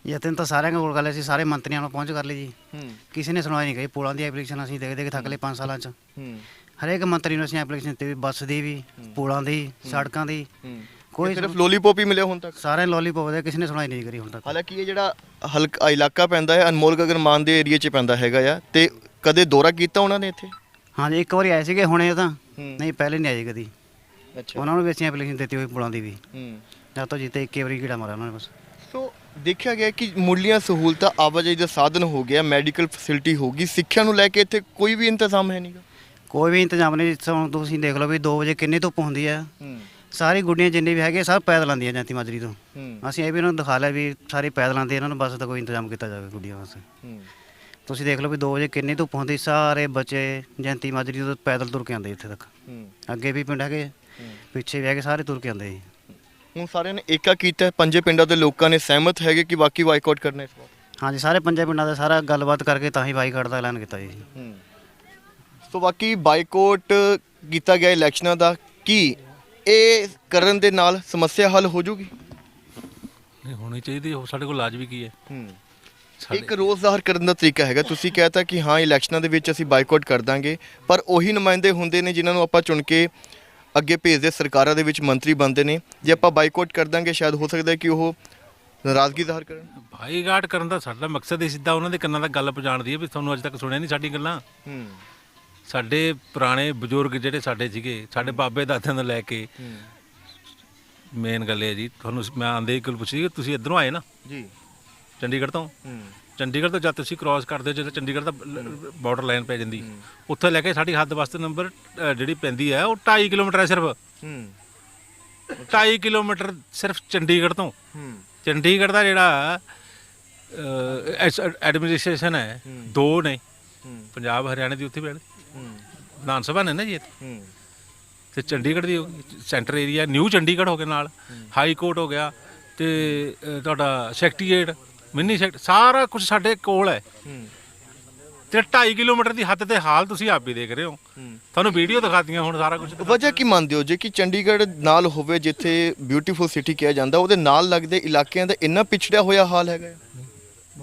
ਯਤਨ ਤਾਂ ਸਾਰਿਆਂ ਕੋਲ ਗੱਲ ਸੀ ਸਾਰੇ ਮੰਤਰੀਆਂ ਨੂੰ ਪਹੁੰਚ ਕਰ ਲਈ ਜੀ।
ਹੂੰ।
ਕਿਸੇ ਨੇ ਸੁਣਵਾਈ ਨਹੀਂ ਕਰੀ ਪੁਲਾਂ ਦੀ ਐਪਲੀਕੇਸ਼ਨ ਅਸੀਂ ਦੇਖ ਦੇਖ ਥੱਕ ਲਏ 5 ਸਾਲਾਂ ਚ।
ਹੂੰ।
ਹਰੇਕ ਮੰਤਰੀ ਨੂੰ ਅਸੀਂ ਐਪਲੀਕੇਸ਼ਨ ਦਿੱਤੀ ਵੀ ਬੱਸ ਦੀ ਵੀ ਪੁਲਾਂ ਦੀ ਸੜਕਾਂ ਦੀ।
ਹੂੰ।
ਕੋਈ
ਸਿਰਫ ਲੋਲੀਪੌਪ ਹੀ ਮਿਲਿਆ ਹੁਣ ਤੱਕ?
ਸਾਰੇ ਲੋਲੀਪੌਪ ਦੇ ਕਿਸੇ ਨੇ ਸੁਣਵਾਈ ਨਹੀਂ ਕਰੀ ਹੁਣ ਤੱਕ।
ਹਾਲਾਂਕਿ ਇਹ ਜਿਹੜਾ ਹਲਕਾ ਇਲਾਕਾ ਪੈਂਦਾ ਹੈ ਅਨਮੋਲ ਗਗਨ ਮਾਨ ਦੇ ਏਰੀਆ 'ਚ ਪੈਂਦਾ ਹੈਗਾ ਆ ਤੇ ਕਦੇ ਦੌਰਾ ਕੀਤਾ ਉਹਨਾਂ ਨੇ ਇੱਥੇ?
ਹਾਂਜੀ ਇੱਕ ਵਾਰੀ ਆਏ ਸੀਗੇ ਹੁਣੇ ਤਾਂ। ਨਹੀਂ ਪਹਿਲੇ ਨਹੀਂ ਆਏ ਕਦੀ।
ਅੱਛਾ।
ਉਹਨਾਂ ਨੂੰ ਵੀ ਅਸੀਂ ਐਪਲੀਕੇਸ਼ਨ ਦਿੱਤੀ ਹੋਈ ਪੁਲਾਂ ਦੀ ਵੀ।
ਹੂੰ।
ਜਦ ਤੋਂ ਜਿੱਤੇ ਇੱਕੇ ਵਾਰੀ ਕੀੜਾ ਮਾਰਿਆ ਉਹਨਾਂ ਨੇ ਬਸ।
ਸੋ ਦੇਖਿਆ ਗਿਆ ਕਿ ਮੁੱਢਲੀਆਂ ਸਹੂਲਤਾਂ ਆਵਾਜਾਈ ਦਾ ਸਾਧਨ ਹੋ ਗਿਆ ਮੈਡੀਕਲ ਫੈਸਿਲਿਟੀ ਹੋ ਗਈ ਸਿੱਖਿਆ ਨੂੰ ਲੈ ਕੇ ਇੱਥੇ ਕੋਈ ਵੀ ਇੰਤਜ਼ਾਮ ਹੈ ਨਹੀਂਗਾ
ਕੋਈ ਵੀ ਇੰਤਜ਼ਾਮ ਨਹੀਂ ਹੁਣ ਤੁਸੀਂ ਦੇਖ ਲਓ ਵੀ 2 ਵਜੇ ਕਿੰਨੀ ਧੁੱਪ ਹੁੰਦੀ ਆ
ਹੂੰ।
ਸਾਰੀ ਗੁੱਡੀਆਂ ਜਿੰਨੇ ਵੀ ਹੈਗੇ ਸਭ ਪੈਦਲ ਆਉਂਦੀਆਂ ਜਾਂਤੀ ਮਾਜਰੀ ਤੋਂ। ਅਸੀਂ ਇਹ ਵੀ ਉਹਨਾਂ ਨੂੰ ਦਿਖਾ ਲਿਆ ਵੀ ਸਾਰੇ ਪੈਦਲ ਆਉਂਦੇ ਇਹਨਾਂ ਨੂੰ ਬੱਸ ਦਾ ਕੋਈ ਇੰਤਜ਼ਾਮ ਕੀਤਾ ਜਾਵੇ ਗੁੱਡੀਆਂ ਵਾਸਤੇ। ਤੁਸੀਂ ਦੇਖ ਲਓ ਵੀ 2 ਵਜੇ ਕਿੰਨੀ ਧੁੱਪ ਹੁੰਦੀ ਸਾਰੇ ਬੱਚੇ ਜੈਂਤੀ ਮਾਜਰੀ ਤੋਂ ਪੈਦਲ ਤੁਰ ਕੇ ਆਉਂਦੇ ਇੱਥੇ ਤੱਕ। ਅੱਗੇ ਵੀ ਪਿੰਡ ਹੈਗੇ ਪਿੱਛੇ ਵੀ ਹੈਗੇ ਸਾਰੇ ਤੁਰ ਕੇ ਆਉਂਦੇ ਜੀ
ਹੁਣ ਸਾਰਿਆਂ ਨੇ ਏਕਾ ਕੀਤਾ ਹੈ, ਪੰਜੇ ਪਿੰਡਾਂ ਦੇ ਲੋਕਾਂ ਨੇ ਸਹਿਮਤ ਹੈਗੇ ਕਿ ਬਾਕੀ ਬਾਈਕਾਟ ਕਰਨਾ ਇਸ ਵਾਰ?
ਹਾਂਜੀ ਸਾਰੇ ਪੰਜਾਂ ਪਿੰਡਾਂ ਦਾ ਸਾਰਾ ਗੱਲਬਾਤ ਕਰਕੇ ਤਾਂ ਹੀ ਬਾਈਕਾਟ ਦਾ ਐਲਾਨ ਕੀਤਾ ਜੀ।
ਹੂੰ। ਸੋ ਬਾਕੀ ਬਾਈਕਾਟ ਕੀਤਾ ਗਿਆ ਇਲੈਕਸ਼ਨਾਂ ਦਾ ਕੀ ਇਹ ਕਰਨ ਦੇ ਨਾਲ ਸਮੱਸਿਆ ਹੱਲ ਹੋ ਜੂਗੀ?
ਨਹੀਂ ਹੋਣੀ ਚਾਹੀਦੀ ਉਹ ਸਾਡੇ ਕੋਲ ਇਲਾਜ ਵੀ ਕੀ ਹੈ?
ਹੂੰ।
ਸਾਡੇ-
ਇੱਕ ਰੋਜ਼ ਜ਼ਾਹਰ ਕਰਨ ਦਾ ਤਰੀਕਾ ਹੈਗਾ ਤੁਸੀਂ ਕਹਿਤਾ ਕਿ ਹਾਂ ਇਲੈਕਸ਼ਨਾਂ ਦੇ ਵਿੱਚ ਅਸੀਂ ਬਾਈਕਾਟ ਕਰ ਦਾਂਗੇ ਪਰ ਉਹੀ ਨੁਮਾਇੰਦੇ ਹੁੰਦੇ ਨੇ ਜਿਨ੍ਹਾਂ ਨੂੰ ਆਪਾਂ ਚੁਣ ਕੇ ਅੱਗੇ ਭੇਜਦੇ ਸਰਕਾਰਾਂ ਦੇ ਵਿੱਚ ਮੰਤਰੀ ਬਣਦੇ ਨੇ। ਜੇ ਆਪਾਂ ਬਾਈਕਾਟ ਕਰ ਦਾਂਗੇ ਸ਼ਾਇਦ ਹੋ ਸਕਦਾ ਹੈ ਕਿ ਉਹ ਨਾਰਾਜ਼ਗੀ ਜ਼ਾਹਰ ਕਰਨ।
ਬਾਈਕਾਟ ਕਰਨ ਦਾ ਸਾਡਾ ਮਕਸਦ ਹੀ ਸਿੱਧਾ ਉਹਨਾਂ ਦੇ ਕੰਨਾਂ ਤੱਕ ਗੱਲ ਪਹੁੰਚਾਉਣ ਦੀ ਹੈ ਵੀ ਤੁਹਾਨੂੰ ਅੱਜ ਤੱਕ ਸੁਣਿਆ ਨਹੀਂ ਸਾਡੀ ਗੱਲਾਂ।
ਹੂੰ।
ਸਾਡੇ ਪੁਰਾਣੇ ਬਜ਼ੁਰਗ ਜਿਹੜੇ ਸਾਡੇ ਸੀਗੇ ਸਾਡੇ ਬਾਬੇ ਦਾਦਿਆਂ ਤੋਂ ਲੈ ਕੇ ਮੇਨ ਗੱਲ ਇਹ ਹੈ ਜੀ ਤੁਹਾਨੂੰ ਮੈਂ ਆਂਦੇ ਹੀ ਗੱਲ ਪੁੱਛੀ ਤੁਸੀਂ ਇਧਰੋਂ ਆਏ ਨਾ?
ਜੀ।
ਚੰਡੀਗੜ੍ਹ ਤੋਂ?
ਹੂੰ।
ਚੰਡੀਗੜ੍ਹ ਤੋਂ ਜਦ ਤੁਸੀਂ ਕ੍ਰਾਸ ਕਰਦੇ ਜਦੋਂ ਚੰਡੀਗੜ੍ਹ ਦਾ ਬਾਰਡਰ ਲਾਈਨ ਪੈ ਜਾਂਦੀ ਉੱਥੇ ਲੈ ਕੇ ਸਾਡੀ ਹੱਦ ਵਾਸਤੇ ਨੰਬਰ ਅ, ਜਿਹੜੀ ਪੈਂਦੀ ਹੈ ਉਹ 2.5 ਕਿਲੋਮੀਟਰ ਹੈ ਸਿਰਫ।
ਹੂੰ।
2.5 ਕਿਲੋਮੀਟਰ ਸਿਰਫ ਚੰਡੀਗੜ੍ਹ ਤੋਂ।
ਹੂੰ।
ਚੰਡੀਗੜ੍ਹ ਦਾ ਜਿਹੜਾ ਐਡਮਿਨਿਸਟ੍ਰੇਸ਼ਨ ਹੈ ਦੋ ਨੇ।
ਹੂੰ।
ਪੰਜਾਬ ਹਰਿਆਣਾ ਦੀ ਉੱਥੇ ਬੈਠ
ਹੂੰ।
ਵਿਧਾਨ ਸਭਾ ਨੇ ਨਾ ਜੀ ਇੱਥੇ
ਹੂੰ।
ਤੇ ਚੰਡੀਗੜ੍ਹ ਦੀ ਸੈਂਟਰ ਏਰੀਆ ਨਿਊ ਚੰਡੀਗੜ੍ਹ ਹੋ ਗਿਆ ਨਾਲ। ਹਾਈ ਕੋਰਟ ਹੋ ਗਿਆ ਤੇ ਅ, ਤੁਹਾਡਾ ਸੈਕਟਰੀਏਟ ਮਿੰਨੀ ਸੈਕਟ ਸਾਰਾ ਕੁਝ ਸਾਡੇ ਕੋਲ ਹੈ।
ਹੂੰ।
ਤੇ 2.5 ਕਿਲੋਮੀਟਰ ਦੀ ਹੱਦ ਤੇ ਹਾਲ ਤੁਸੀਂ ਆਪ ਵੀ ਦੇਖ ਰਹੇ ਹੋ। ਤੁਹਾਨੂੰ ਵੀਡੀਓ ਦਿਖਾਤੀਆਂ ਹੁਣ ਸਾਰਾ ਕੁਝ
ਵਜ੍ਹਾ ਕੀ ਮੰਨਦੇ ਹੋ? ਜੇ ਕਿ ਚੰਡੀਗੜ੍ਹ ਨਾਲ ਹੋਵੇ ਜਿੱਥੇ ਬਿਊਟੀਫੁਲ ਸਿਟੀ ਕਿਹਾ ਜਾਂਦਾ ਉਹਦੇ ਨਾਲ ਲੱਗਦੇ ਇਲਾਕਿਆਂ ਦਾ ਇੰਨਾ ਪਿਛੜਿਆ ਹੋਇਆ ਹਾਲ ਹੈਗਾ ਹੈ।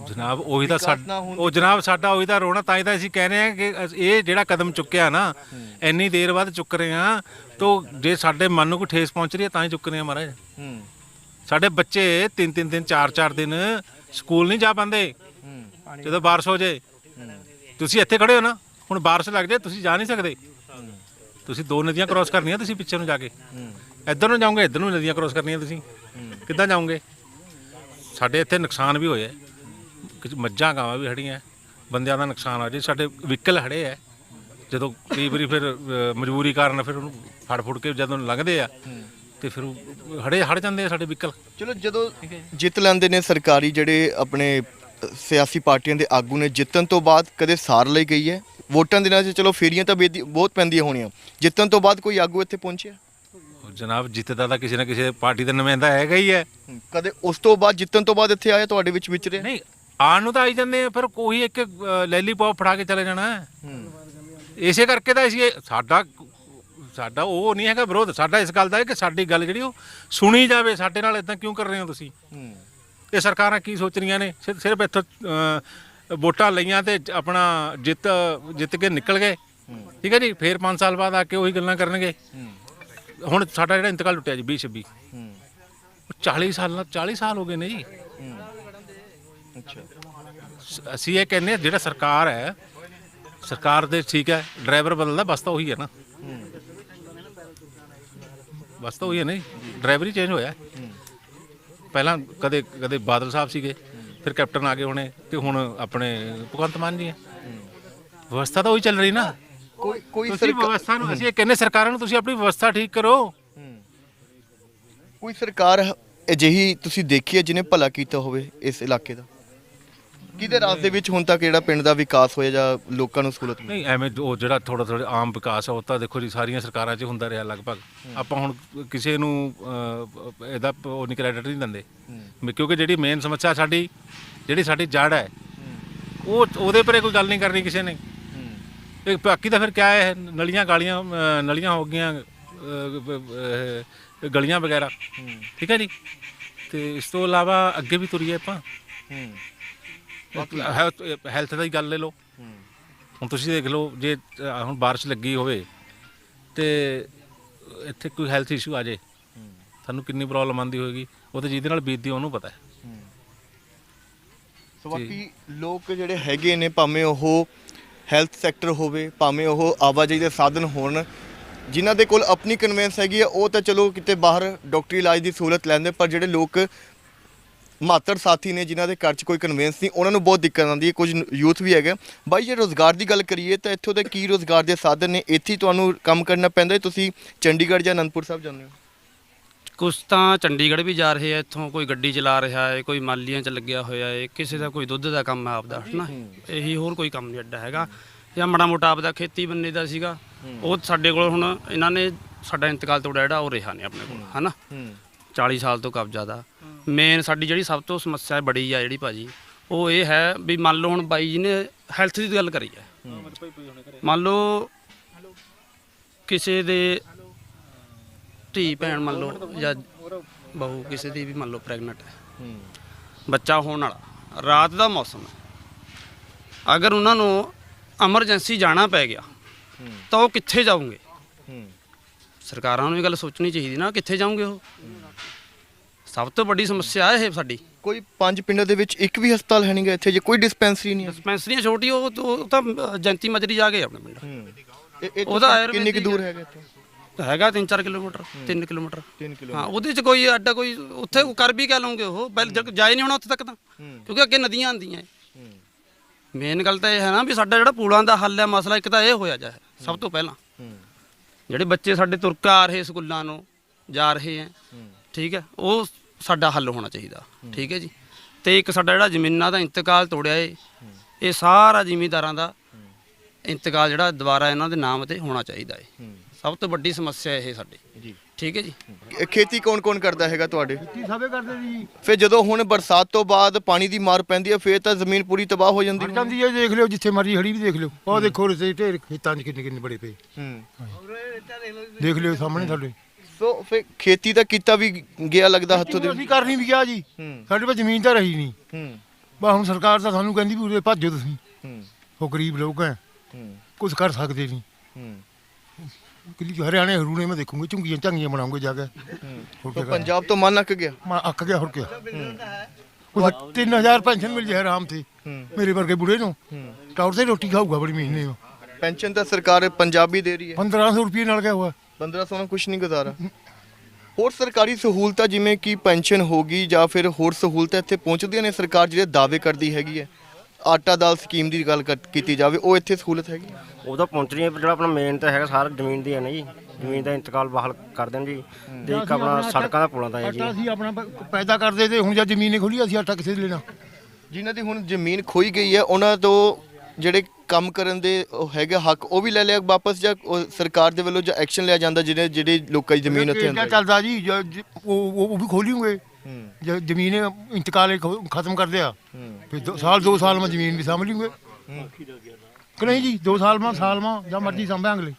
ਜਨਾਬ ਉਹੀ ਤਾਂ ਸਾਡਾ ਉਹ ਜਨਾਬ ਸਾਡਾ ਉਹੀ ਤਾਂ ਰੋਣਾ ਤਾਂ ਹੀ ਤਾਂ ਅਸੀਂ ਕਹਿ ਰਹੇ ਹਾਂ ਕਿ ਇਹ ਜਿਹੜਾ ਕਦਮ ਚੁੱਕਿਆ ਨਾ ਇੰਨੀ ਦੇਰ ਬਾਅਦ ਚੁੱਕ ਰਹੇ ਹਾਂ ਤੋ ਜੇ ਸਾਡੇ ਮਨ ਨੂੰ ਕੋਈ ਠੇਸ ਪਹੁੰਚ ਰਹੀ ਹੈ ਤਾਂ ਹੀ ਚੁੱਕ ਰਹੇ ਹਾਂ ਮਹਾਰਾਜ।
ਹੂੰ।
ਸਾਡੇ ਬੱਚੇ ਤਿੰਨ ਤਿੰਨ ਦਿਨ ਚਾਰ ਚਾਰ ਦਿਨ ਸਕੂਲ ਨਹੀਂ ਜਾ ਪਾਉਂਦੇ। ਜਦੋਂ ਬਾਰਿਸ਼ ਹੋ ਜੇ। ਤੁਸੀਂ ਇੱਥੇ ਖੜੇ ਹੋ ਨਾ ਹੁਣ ਬਾਰਿਸ਼ ਲੱਗ ਜਾਏ ਤੁਸੀਂ ਜਾ ਨਹੀਂ ਸਕਦੇ। ਤੁਸੀਂ ਦੋ ਨਦੀਆਂ ਕ੍ਰਾਸ ਕਰਨੀਆਂ ਤੁਸੀਂ ਪਿੱਛੇ ਨੂੰ ਜਾ ਕੇ। ਇੱਧਰ ਨੂੰ ਜਾਓਗੇ ਇੱਧਰ ਨੂੰ ਨਦੀਆਂ ਕ੍ਰਾਸ ਕਰਨੀਆਂ ਤੁਸੀਂ। ਕਿੱਦਾਂ ਜਾਓਗੇ? ਸਾਡੇ ਇੱਥੇ ਨੁਕਸਾਨ ਵੀ ਹੋਇਆ। ਕੁਝ ਮੱਝਾਂ ਗਾਵਾਂ ਵੀ ਖੜੀਆਂ। ਬੰਦਿਆਂ ਦਾ ਨੁਕਸਾਨ ਆ ਜੀ ਸਾਡੇ ਵਹੀਕਲ ਖੜੇ ਆ ਜਦੋਂ ਕਈ ਵਾਰੀ ਫਿਰ ਮਜਬੂਰੀ ਕਾਰਨ ਫਿਰ ਉਹਨੂੰ ਫੜ ਫੁੜ ਕੇ ਜਦੋਂ ਲੰਘਦੇ ਆ ਤੇ ਫਿਰ ਉਹ ਖੜੇ ਹੜ ਜਾਂਦੇ ਆ ਸਾਡੇ ਵਹੀਕਲ।
ਚਲੋ ਜਦੋਂ ਜਿੱਤ ਲੈਂਦੇ ਨੇ ਸਰਕਾਰੀ ਜਿਹੜੇ ਆਪਣੇ ਸਿਆਸੀ ਪਾਰਟੀਆਂ ਦੇ ਆਗੂ ਨੇ ਜਿੱਤਣ ਤੋਂ ਬਾਅਦ ਕਦੇ ਸਾਰ ਲਈ ਗਈ ਹੈ? ਵੋਟਾਂ ਦਿਨਾਂ 'ਚ ਚਲੋ ਫੇਰੀਆਂ ਤਾਂ ਬੇਦੀ- ਬਹੁਤ ਪੈਂਦੀਆਂ ਹੋਣੀਆਂ। ਜਿੱਤਣ ਤੋਂ ਬਾਅਦ ਕੋਈ ਆਗੂ ਇੱਥੇ ਪਹੁੰਚਿਆ?
ਜਨਾਬ ਜਿੱਤਦਾ ਤਾਂ ਕਿਸੇ ਨਾ ਕਿਸੇ ਪਾਰਟੀ ਦਾ ਨੁਮਾਇੰਦਾ ਹੈਗਾ ਹੀ ਹੈ।
ਕਦੇ ਉਸ ਤੋਂ ਬਾਅਦ ਜਿੱਤਣ ਤੋਂ ਬਾਅਦ ਇੱਥੇ ਆਇਆ ਤੁਹਾਡੇ ਵਿੱਚ ਵਿਚਰਿਆ?
ਨਹੀਂ ਆਉਣ ਨੂੰ ਤਾਂ ਆਈ ਜਾਂਦੇ ਆ ਫਿਰ ਕੋਈ ਇੱਕ ਲੈਲੀ ਪੌਪ ਫੜਾ ਕੇ ਚਲੇ ਜਾਣਾ। ਹੈ। ਇਸੇ ਕਰਕੇ ਤਾਂ ਅਸੀਂ ਇਹ- ਸਾਡਾ ਸਾਡਾ ਉਹ ਨਹੀਂ ਹੈਗਾ ਵਿਰੋਧ। ਸਾਡਾ ਇਸ ਗੱਲ ਦਾ ਹੈ ਕਿ ਸਾਡੀ ਗੱਲ ਜਿਹੜੀ ਉਹ ਸੁਣੀ ਜਾਵੇ। ਸਾਡੇ ਨਾਲ ਇਦਾਂ ਕਿਉਂ ਕਰ ਰਹੇ ਹੋ ਤੁਸੀਂ? ਇਹ ਸਰਕਾਰਾਂ ਕੀ ਸੋਚ ਰਹੀਆਂ ਨੇ? ਸਿਰ- ਸਿਰਫ ਇੱਥੋਂ ਵੋਟਾਂ ਲਈਆਂ ਤੇ ਆਪਣਾ ਜਿੱਤ ਜਿੱਤ ਕੇ ਨਿਕਲ ਗਏ। ਠੀਕ ਹੈ ਜੀ? ਫੇਰ 5 ਸਾਲ ਬਾਅਦ ਆ ਕੇ ਉਹੀ ਗੱਲਾਂ ਕਰਨਗੇ। ਹੁਣ ਸਾਡਾ ਜਿਹੜਾ ਇੰਤਕਾਲ ਟੁੱਟਿਆ ਜੀ 20 26 ਉਹ 40 ਸਾਲ 40 ਸਾਲ ਹੋ ਗਏ ਨੇ ਜੀ।
ਅੱਛਾ।
ਸ- ਅਸੀਂ ਇਹ ਕਹਿੰਦੇ ਹਾਂ ਜਿਹੜਾ ਸਰਕਾਰ ਹੈ ਸਰਕਾਰ ਦੇ ਠੀਕ ਹੈ ਡਰਾਈਵਰ ਬਦਲਦਾ ਬਸ ਤਾਂ ਉਹੀ ਹੈ ਨਾ। ਬਸ ਤਾਂ ਉਹੀ ਹੈ ਨਾ ਡਰਾਈਵਰ ਚੇਂਜ ਹੋਇਆ। ਪਹਿਲਾਂ ਕਦੇ ਕਦੇ ਬਾਦਲ ਸਾਹਿਬ ਸੀਗੇ ਫਿਰ ਕੈਪਟਨ ਆ ਗਏ ਹੋਣੇ ਤੇ ਹੁਣ ਆਪਣੇ ਭਗਵੰਤ ਮਾਨ ਜੀ ਹੈ। ਵਿਵਸਥਾ ਤਾਂ ਉਹੀ ਚੱਲ ਰਹੀ ਨਾ।
ਕੋਈ ਕੋਈ
ਤੁਸੀਂ ਵਿਵਸਥਾ ਨੂੰ ਅਸੀਂ ਇਹ ਕਹਿੰਦੇ ਸਰਕਾਰਾਂ ਨੂੰ ਤੁਸੀਂ ਆਪਣੀ ਵਿਵਸਥਾ ਠੀਕ ਕਰੋ।
ਕੋਈ ਸਰਕਾਰ ਅਜਿਹੀ ਤੁਸੀਂ ਦੇਖੀ ਹੈ ਜਿਹਨੇ ਭਲਾ ਕੀਤਾ ਹੋਵੇ ਇਸ ਇਲਾਕੇ ਦਾ? ਕਿਹਦੇ ਰਾਜ ਦੇ ਵਿੱਚ ਹੁਣ ਤੱਕ ਜਿਹੜਾ ਪਿੰਡ ਦਾ ਵਿਕਾਸ ਹੋਇਆ ਜਾਂ ਲੋਕਾਂ ਨੂੰ ਸਹੂਲਤ ਮਿਲੀ?
ਨਹੀਂ ਐਵੇਂ ਉਹ ਜਿਹੜਾ ਥੋੜਾ ਥੋੜਾ ਆਮ ਵਿਕਾਸ ਆ ਉਹ ਤਾਂ ਦੇਖੋ ਜੀ ਸਾਰੀਆਂ ਸਰਕਾਰਾਂ 'ਚ ਹੁੰਦਾ ਰਿਹਾ ਲਗਭਗ। ਆਪਾਂ ਹੁਣ ਕਿਸੇ ਨੂੰ ਅਹ, ਇਹਦਾ ਪ- ਉਹ ਨਹੀਂ ਕ੍ਰੈਡਿਟ ਨਹੀਂ ਦਿੰਦੇ। ਵੀ ਕਿਉਂਕਿ ਜਿਹੜੀ ਮੇਨ ਸਮੱਸਿਆ ਸਾਡੀ ਜਿਹੜੀ ਸਾਡੀ ਜੜ ਹੈ ਉਹ ਉਹਦੇ ਪਰੇ ਕੋਈ ਗੱਲ ਨਹੀਂ ਕਰਨੀ ਕਿਸੇ ਨੇ। ਇਹ ਬਾਕੀ ਤਾਂ ਫਿਰ ਕਿਆ ਹੈ ਨਲੀਆਂ ਗਾਲੀਆਂ ਅਹ, ਨਲੀਆਂ ਹੋ ਗਈਆਂ ਅਹ, ਬ- ਅਹ, ਗਲੀਆਂ ਵਗੈਰਾ। ਠੀਕ ਹੈ ਜੀ? ਤੇ ਇਸ ਤੋਂ ਇਲਾਵਾ ਅੱਗੇ ਵੀ ਤੁਰੀਏ ਆਪਾਂ? ਹੈਲਥ ਦਾ ਹੀ ਗੱਲ ਲੈ ਲਓ। ਹੁਣ ਤੁਸੀਂ ਦੇਖ ਲਓ ਜੇ ਅ, ਹੁਣ ਬਾਰਿਸ਼ ਲੱਗੀ ਹੋਵੇ ਤੇ ਇੱਥੇ ਕੋਈ ਹੈਲਥ ਇਸ਼ੂ ਆ ਜੇ ਸਾਨੂੰ ਕਿੰਨੀ ਪ੍ਰੋਬਲਮ ਆਂਦੀ ਹੋਏਗੀ ਉਹ ਤੇ ਜਿਹਦੇ ਨਾਲ ਬੀਤਦੀ ਉਹਨੂੰ ਪਤਾ ਹੈ।
ਸੋ ਬਾਕੀ ਲੋਕ ਜਿਹੜੇ ਹੈਗੇ ਨੇ ਭਾਵੇਂ ਉਹ ਹੈਲਥ ਸੈਕਟਰ ਹੋਵੇ ਭਾਵੇਂ ਉਹ ਆਵਾਜਾਈ ਦੇ ਸਾਧਨ ਹੋਣ ਜਿਨ੍ਹਾਂ ਦੇ ਕੋਲ ਆਪਣੀ ਕਨਵੈਂਸ ਹੈਗੀ ਆ ਉਹ ਤਾਂ ਚਲੋ ਕਿਤੇ ਬਾਹਰ ਡਾਕਟਰੀ ਇਲਾਜ ਦੀ ਸਹੂਲਤ ਲੈਂਦੇ ਪਰ ਜਿਹੜੇ ਲੋਕ ਮਾਤਰ ਸਾਥੀ ਨੇ ਜਿਨ੍ਹਾਂ ਦੇ ਘਰ 'ਚ ਕੋਈ ਕਨਵੈਂਸ ਨਹੀਂ ਉਹਨਾਂ ਨੂੰ ਬਹੁਤ ਦਿੱਕਤ ਆਉਂਦੀ ਹੈ। ਕੁਝ ਯੂਥ ਵੀ ਹੈਗਾ। ਬਾਈ ਜੇ ਰੋਜ਼ਗਾਰ ਦੀ ਗੱਲ ਕਰੀਏ ਤਾਂ ਇੱਥੋਂ ਦੇ ਕੀ ਰੋਜ਼ਗਾਰ ਦੇ ਸਾਧਨ ਨੇ? ਇੱਥੇ ਤੁਹਾਨੂੰ ਕੰਮ ਕਰਨਾ ਪੈਂਦਾ ਹੈ। ਤੁਸੀਂ ਚੰਡੀਗੜ੍ਹ ਜਾਂ ਅਨੰਦਪੁਰ ਸਾਹਿਬ ਜਾਂਦੇ ਹੋ?
ਕੁਛ ਤਾਂ ਚੰਡੀਗੜ੍ਹ ਵੀ ਜਾ ਰਹੇ ਆ। ਇੱਥੋਂ ਕੋਈ ਗੱਡੀ ਚਲਾ ਰਿਹਾ ਹੈ ਕੋਈ ਮਾਲੀਆਂ 'ਚ ਲੱਗਿਆ ਹੋਇਆ ਹੈ। ਕਿਸੇ ਦਾ ਕੋਈ ਦੁੱਧ ਦਾ ਕੰਮ ਹੈ ਆਪਦਾ ਹਨਾ? ਇਹੀ ਹੋਰ ਕੋਈ ਕੰਮ ਨਹੀਂ ਅੱਡਾ ਹੈਗਾ। ਜਾਂ ਮੜਾ ਮੋਟਾ ਆਪਦਾ ਖੇਤੀ ਬੰਨੇ ਦਾ ਸੀਗਾ। ਉਹ ਸਾਡੇ ਕੋਲ ਹੁਣ ਇਹਨਾਂ ਨੇ ਸਾਡਾ ਇੰਤਕਾਲ ਤੋਂ ਜਿਹੜਾ ਉਹ ਰਿਹਾ ਨਹੀਂ ਆਪਣੇ ਕੋਲ ਹਨਾ? 40 ਸਾਲ ਤੋਂ ਕਬਜ਼ਾ ਦਾ। ਮੇਨ ਸਾਡੀ ਜਿਹੜੀ ਸਭ ਤੋਂ ਸਮੱਸਿਆ ਬੜੀ ਆ ਜਿਹੜੀ ਭਾਜੀ ਉਹ ਇਹ ਹੈ ਵੀ ਮੰਨ ਲਓ ਹੁਣ ਬਾਈ ਜੀ ਨੇ ਹੈਲਥ ਦੀ ਗੱਲ ਕਰੀ ਹੈ। ਮੰਨ ਲਓ ਕਿਸੇ ਦੇ ਧੀ ਭੈਣ ਮੰਨ ਲਓ ਜਾਂ ਬਹੂ ਕਿਸੇ ਦੀ ਵੀ ਮੰਨ ਲਓ ਪ੍ਰੈਗਨੈਂਟ ਹੈ। ਬੱਚਾ ਹੋਣ ਵਾਲਾ ਰਾਤ ਦਾ ਮੌਸਮ ਹੈ। ਅਗਰ ਉਹਨਾਂ ਨੂੰ ਐਮਰਜੈਂਸੀ ਜਾਣਾ ਪੈ ਗਿਆ ਤਾਂ ਉਹ ਕਿੱਥੇ ਜਾਊਂਗੇ? ਸਰਕਾਰਾਂ ਨੂੰ ਇਹ ਗੱਲ ਸੋਚਣੀ ਚਾਹੀਦੀ ਨਾ ਕਿੱਥੇ ਜਾਊਂਗੇ ਉਹ? ਸਭ ਤੋਂ ਵੱਡੀ ਸਮੱਸਿਆ ਇਹ ਸਾਡੀ।
ਕੋਈ ਪੰਜ ਪਿੰਡਾਂ ਦੇ ਵਿੱਚ ਇੱਕ ਵੀ ਹਸਪਤਾਲ ਹੈ ਨਹੀਂਗਾ ਇੱਥੇ ਜੇ ਕੋਈ ਡਿਸਪੈਂਸਰੀ ਨਹੀਂ ਹੈ?
ਡਿਸਪੈਂਸਰੀਆਂ ਛੋਟੀ ਉਹ ਉਹ ਤਾਂ ਜੈਂਤੀ ਮਜਰੀ ਜਾ ਕੇ ਆਪਣੇ ਪਿੰਡ।
ਇਹ- ਇਹ
ਉਹਦਾ
ਕਿੰਨੀ ਕੁ ਦੂਰ ਹੈਗਾ ਇੱਥੋਂ?
ਹੈਗਾ 3-4 ਕਿਲੋਮੀਟਰ 3 ਕਿਲੋਮੀਟਰ।
3 ਕਿਲੋ
ਹਾਂ ਉਹਦੇ ਚ ਕੋਈ ਅੱਡਾ ਕੋਈ ਉੱਥੇ ਕਰ ਵੀ ਕਹਿ ਲਓਗੇ ਉਹ ਪਹਿਲ ਜਾਏ ਨਹੀਂ ਹੋਣਾ ਉੱਥੇ ਤੱਕ ਤਾਂ। ਕਿਉਂਕਿ ਅੱਗੇ ਨਦੀਆਂ ਆਉਂਦੀਆਂ ਮੇਨ ਗੱਲ ਤਾਂ ਇਹ ਹੈ ਨਾ ਵੀ ਸਾਡਾ ਜਿਹੜਾ ਪੂਲਾਂ ਦਾ ਹੱਲ ਹੈ ਮਸਲਾ ਇੱਕ ਤਾਂ ਇਹ ਹੋਇਆ ਜਾਏ ਸਭ ਤੋਂ ਪਹਿਲਾਂ। ਜਿਹੜੇ ਬੱਚੇ ਸਾਡੇ ਤੁਰਕ ਆ ਰਹੇ ਸਕੂਲਾਂ ਨੂੰ ਜਾ ਰਹੇ ਹੈ। ਠੀਕ ਹੈ ਉਹ ਸਾਡਾ ਹੱਲ ਹੋਣਾ ਚਾਹੀਦਾ। ਠੀਕ ਹੈ ਜੀ? ਤੇ ਇੱਕ ਸਾਡਾ ਜਿਹੜਾ ਜ਼ਮੀਨਾਂ ਦਾ ਇੰਤਕਾਲ ਤੋੜਿਆ ਏ ਇਹ ਸਾਰਾ ਜ਼ਿਮੀਂਦਾਰਾਂ ਦਾ ਇੰਤਕਾਲ ਜਿਹੜਾ ਦੁਬਾਰਾ ਇਹਨਾਂ ਦੇ ਨਾਮ ਤੇ ਹੋਣਾ ਚਾਹੀਦਾ ਏ। ਸਭ ਤੋਂ ਵੱਡੀ ਸਮੱਸਿਆ ਇਹ ਸਾਡੀ।
ਜੀ।
ਠੀਕ ਹੈ ਜੀ?
ਖੇਤੀ ਕੌਣ ਕੌਣ ਕਰਦਾ ਹੈਗਾ ਤੁਹਾਡੇ?
ਕੀ ਸਾਬੇ ਕਰਦੇ ਜੀ।
ਫਿਰ ਜਦੋਂ ਹੁਣ ਬਰਸਾਤ ਤੋਂ ਬਾਅਦ ਪਾਣੀ ਦੀ ਮਾਰ ਪੈਂਦੀ ਹੈ ਫਿਰ ਤਾਂ ਜ਼ਮੀਨ ਪੂਰੀ ਤਬਾਹ ਹੋ ਜਾਂਦੀ ਹੈ।
ਜਾਂਦੀ ਹੈ ਦੇਖ ਲਿਓ ਜਿੱਥੇ ਮਰਜ਼ੀ ਹੜੀ ਵੀ ਦੇਖ ਲਿਓ। ਉਹ ਦੇਖੋ ਰਸੇ ਢੇਰ ਖੇਤਾਂ 'ਚ ਕਿੰਨੇ ਕਿੰਨੇ ਬੜੇ ਪਏ।
ਹੂੰ।
ਦੇਖ ਲਿਓ ਸਾਹਮਣੇ ਤੁਹਾਡੇ
ਸੋ ਫਿਰ ਖੇਤੀ ਦਾ ਕੀਤਾ ਵੀ ਗਿਆ ਲੱਗਦਾ ਹੱਥੋਂ ਦੇ
ਅਸੀਂ ਕਰਨੀ ਵੀ ਗਿਆ ਜੀ। ਸਾਡੇ ਕੋਲ ਜ਼ਮੀਨ ਤਾਂ ਰਹੀ ਨਹੀਂ।
ਹੂੰ।
ਬਾ ਹੁਣ ਸਰਕਾਰ ਤਾਂ ਸਾਨੂੰ ਕਹਿੰਦੀ ਵੀ ਉਰੇ ਭੱਜੋ ਤੁਸੀਂ।
ਹੂੰ।
ਉਹ ਗਰੀਬ ਲੋਕ ਹੈ। ਕੁਝ ਕਰ ਸਕਦੇ ਨਹੀਂ।
ਹੂੰ।
ਕਿਲੀ ਹਰਿਆਣੇ ਹਰੂਣੇ ਮੈਂ ਦੇਖੂੰਗਾ ਝੁੰਗੀਆਂ ਝਾਂਗੀਆਂ ਬਣਾਉਂਗੇ ਜਾ ਕੇ।
ਤਾਂ ਪੰਜਾਬ ਤੋਂ ਮਨ ਅੱਕ ਗਿਆ?
ਮੈਂ ਅੱਕ ਗਿਆ ਹੋਰ ਕਿਆ। ਉਹ 3000 ਪੈਨਸ਼ਨ ਮਿਲ ਜਾਏ ਆਰਾਮ ਤੇ। ਮੇਰੇ ਵਰਗੇ ਬੁੜੇ ਨੂੰ। ਟੌਰ ਤੇ ਰੋਟੀ ਖਾਊਗਾ ਬੜੀ ਮਹੀਨੇ ਨੂੰ
ਪੈਨਸ਼ਨ ਤਾਂ ਸਰਕਾਰ ਪੰਜਾਬ ਦੇ ਰਹੀ ਹੈ।
1500 ਰੁਪਏ ਨਾਲ ਗਿਆ ਹੋਇਆ?
1500 ਨਾਲ ਕੁਝ ਨਹੀਂ ਗੁਜ਼ਾਰਾ। ਹੋਰ ਸਰਕਾਰੀ ਸਹੂਲਤਾਂ ਜਿਵੇਂ ਕਿ ਪੈਨਸ਼ਨ ਹੋਗੀ ਜਾਂ ਫਿਰ ਹੋਰ ਸਹੂਲਤਾਂ ਇੱਥੇ ਪਹੁੰਚਦੀਆਂ ਨੇ ਸਰਕਾਰ ਜਿਹੜੇ ਦਾਅਵੇ ਕਰਦੀ ਹੈਗੀ ਹੈ। ਆਟਾ ਦਾਲ ਸਕੀਮ ਦੀ ਗੱਲ ਕਰ- ਕੀਤੀ ਜਾਵੇ ਉਹ ਇੱਥੇ ਸਹੂਲਤ ਹੈਗੀ? ਹੈ
ਉਹਦਾ ਪਹੁੰਚਣੀ ਹੈ ਪਰ ਜਿਹੜਾ ਆਪਣਾ ਮੇਨ ਤਾਂ ਹੈਗਾ ਸਾਰਾ ਜ਼ਮੀਨ ਦੀ ਹੈ ਨਾ ਜੀ। ਜ਼ਮੀਨ ਦਾ ਇੰਤਕਾਲ ਬਹਾਲ ਕਰ ਦੇਣ ਜੀ। ਤੇ ਇੱਕ ਆਪਣਾ ਸੜਕਾਂ ਦਾ ਪੁਲਾਂ ਦਾ ਹੈ ਜੀ।
ਆਟਾ ਅਸੀਂ ਆਪਣਾ ਪ- ਪੈਦਾ ਕਰਦੇ ਤੇ ਹੁਣ ਜਦ ਜ਼ਮੀਨ ਨਹੀਂ ਖੁੱਲੀ ਅਸੀਂ ਆਟਾ ਕਿਸੇ ਦੇ ਲੈਣਾ?
ਜਿਨ੍ਹਾਂ ਦੀ ਹੁਣ ਜ਼ਮੀਨ ਖੋਈ ਗਈ ਹੈ ਉਹਨਾਂ ਤੋਂ ਜਿਹੜੇ ਕੰਮ ਕਰਨ ਦੇ ਉਹ ਹੈਗਾ ਹੱਕ ਉਹ ਵੀ ਲੈ ਲਿਆ ਵਾਪਸ ਜਾਂ ਉਹ ਸਰਕਾਰ ਦੇ ਵੱਲੋਂ ਜਾਂ ਐਕਸ਼ਨ ਲਿਆ ਜਾਂਦਾ ਜਿਹੜੇ ਜਿਹੜੇ ਲੋਕਾਂ ਦੀ ਜ਼ਮੀਨ ਉੱਥੇ
ਕਿਆ
ਅੰਦਰ
ਚੱਲਦਾ ਜੀ ਜ- ਜ- ਉਹ ਉਹ ਉਹ ਵੀ ਖੋਲੂਗੇ ਜੇ ਜ਼ਮੀਨ ਇੰਤਕਾਲ ਇਹ ਖ- ਖਤਮ ਕਰਦੇ ਆ ਫਿਰ ਦੋ- ਸਾਲ ਦੋ ਸਾਲ ਮੈਂ ਜ਼ਮੀਨ ਵੀ ਸਾਂਭ ਲੂੰਗੇ ਕਿ ਨਹੀਂ ਜੀ ਦੋ ਸਾਲ ਮਾ ਸਾਲ ਮਾ ਜਾਂ ਮਰਜ਼ੀ ਸਾਂਭਾਂਗੇ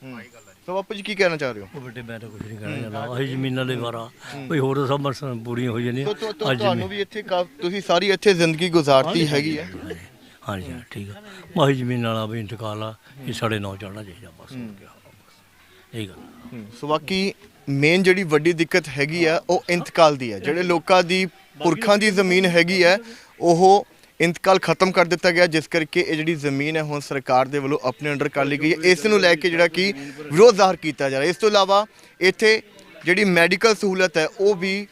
ਤਾਂ ਬਾਪੂ ਜੀ ਕੀ ਕਹਿਣਾ ਚਾਹ ਰਹੇ ਹੋ?
ਉਹ ਵੱਡੇ ਮੈਂ ਤਾਂ ਕੁਝ ਨਹੀਂ ਕਹਿਣਾ ਚਾਹੁੰਦਾ। ਅਸੀਂ ਜ਼ਮੀਨਾਂ ਦੇ ਵਾਰਾ। ਕੋਈ ਹੋਰ ਸਭ ਮਰਸਾਂ ਪੂਰੀਆਂ ਹੋ ਜਾਂਦੀਆਂ
ਤੁਹਾਨੂੰ ਵੀ ਇੱਥੇ ਕਾ- ਤੁਸੀਂ ਸਾਰੀ ਇੱਥੇ ਜ਼ਿੰਦਗੀ ਗੁਜ਼ਾਰਤੀ ਹੈਗੀ ਹੈ।
ਹਾਂਜੀ ਹਾਂ, ਠੀਕ ਆ। ਮਾਹੀ ਜ਼ਮੀਨ ਵਾਲਾ ਵੀ ਇੰਤਕਾਲ ਆ ਇਹ ਸਾਡੇ ਨੌ ਚੜਨਾ ਚਾਹੀਦਾ ਬਸ ਹੋਰ ਕਿਆ। ਇਹ ਗੱਲ
ਸੋ ਬਾਕੀ ਮੇਨ ਜਿਹੜੀ ਵੱਡੀ ਦਿੱਕਤ ਹੈਗੀ ਆ ਉਹ ਇੰਤਕਾਲ ਦੀ ਹੈ ਜਿਹੜੇ ਲੋਕਾਂ ਦੀ ਪੁਰਖਾਂ ਦੀ ਜ਼ਮੀਨ ਹੈਗੀ ਹੈ ਉਹ ਇੰਤਕਾਲ ਖਤਮ ਕਰ ਦਿੱਤਾ ਗਿਆ ਜਿਸ ਕਰਕੇ ਇਹ ਜਿਹੜੀ ਜ਼ਮੀਨ ਹੈ ਹੁਣ ਸਰਕਾਰ ਦੇ ਵੱਲੋਂ ਆਪਣੇ ਅੰਡਰ ਕਰ ਲਈ ਗਈ ਹੈ। ਇਸ ਨੂੰ ਲੈ ਕੇ ਜਿਹੜਾ ਕਿ ਵਿਰੋਧ ਜ਼ਾਹਰ ਕੀਤਾ ਜਾ ਰਿਹਾ। ਇਸ ਤੋਂ ਇਲਾਵਾ ਇੱਥੇ ਜਿਹੜੀ ਮੈਡੀਕਲ ਸਹੂਲਤ ਹੈ ਉਹ ਵੀ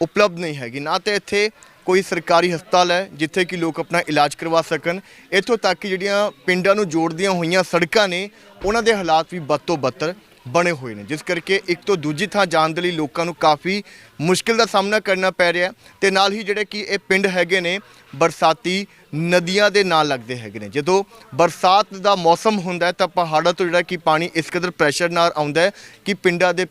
ਉਪਲਬਧ ਨਹੀਂ ਹੈਗੀ। ਨਾ ਤੇ ਇੱਥੇ ਕੋਈ ਸਰਕਾਰੀ ਹਸਪਤਾਲ ਹੈ ਜਿੱਥੇ ਕਿ ਲੋਕ ਆਪਣਾ ਇਲਾਜ ਕਰਵਾ ਸਕਣ, ਇੱਥੋਂ ਤੱਕ ਕਿ ਜਿਹੜੀਆਂ ਪਿੰਡਾਂ ਨੂੰ ਜੋੜਦੀਆਂ ਹੋਈਆਂ ਸੜਕਾਂ ਨੇ, ਉਹਨਾਂ ਦੇ ਹਾਲਾਤ ਵੀ ਬਦ ਤੋਂ ਬੱਤਰ ਬਣੇ ਹੋਏ ਨੇ। ਜਿਸ ਕਰਕੇ ਇੱਕ ਤੋਂ ਦੂਜੀ ਥਾਂ ਜਾਣ ਦੇ ਲਈ ਲੋਕਾਂ ਨੂੰ ਕਾਫੀ ਮੁਸ਼ਕਿਲ ਦਾ ਸਾਹਮਣਾ ਕਰਨਾ ਪੈ ਰਿਹਾ ਹੈ ਤੇ ਨਾਲ ਹੀ ਜਿਹੜੇ ਕਿ ਇਹ ਪਿੰਡ ਹੈਗੇ ਨੇ, ਬਰਸਾਤੀ ਨਦੀਆਂ ਦੇ ਨਾਲ ਲੱਗਦੇ ਹੈਗੇ ਨੇ। ਜਦੋਂ ਬਰਸਾਤ ਦਾ ਮੌਸਮ ਹੁੰਦਾ ਤਾਂ ਪਹਾੜਾਂ ਤੋਂ ਜਿਹੜਾ ਕਿ ਪਾਣੀ ਇਸ ਕਦਰ ਪ੍ਰੈਸ਼ਰ ਨਾਲ ਆਉਂਦਾ ਕਿ ਪਿੰਡਾਂ ਦੇ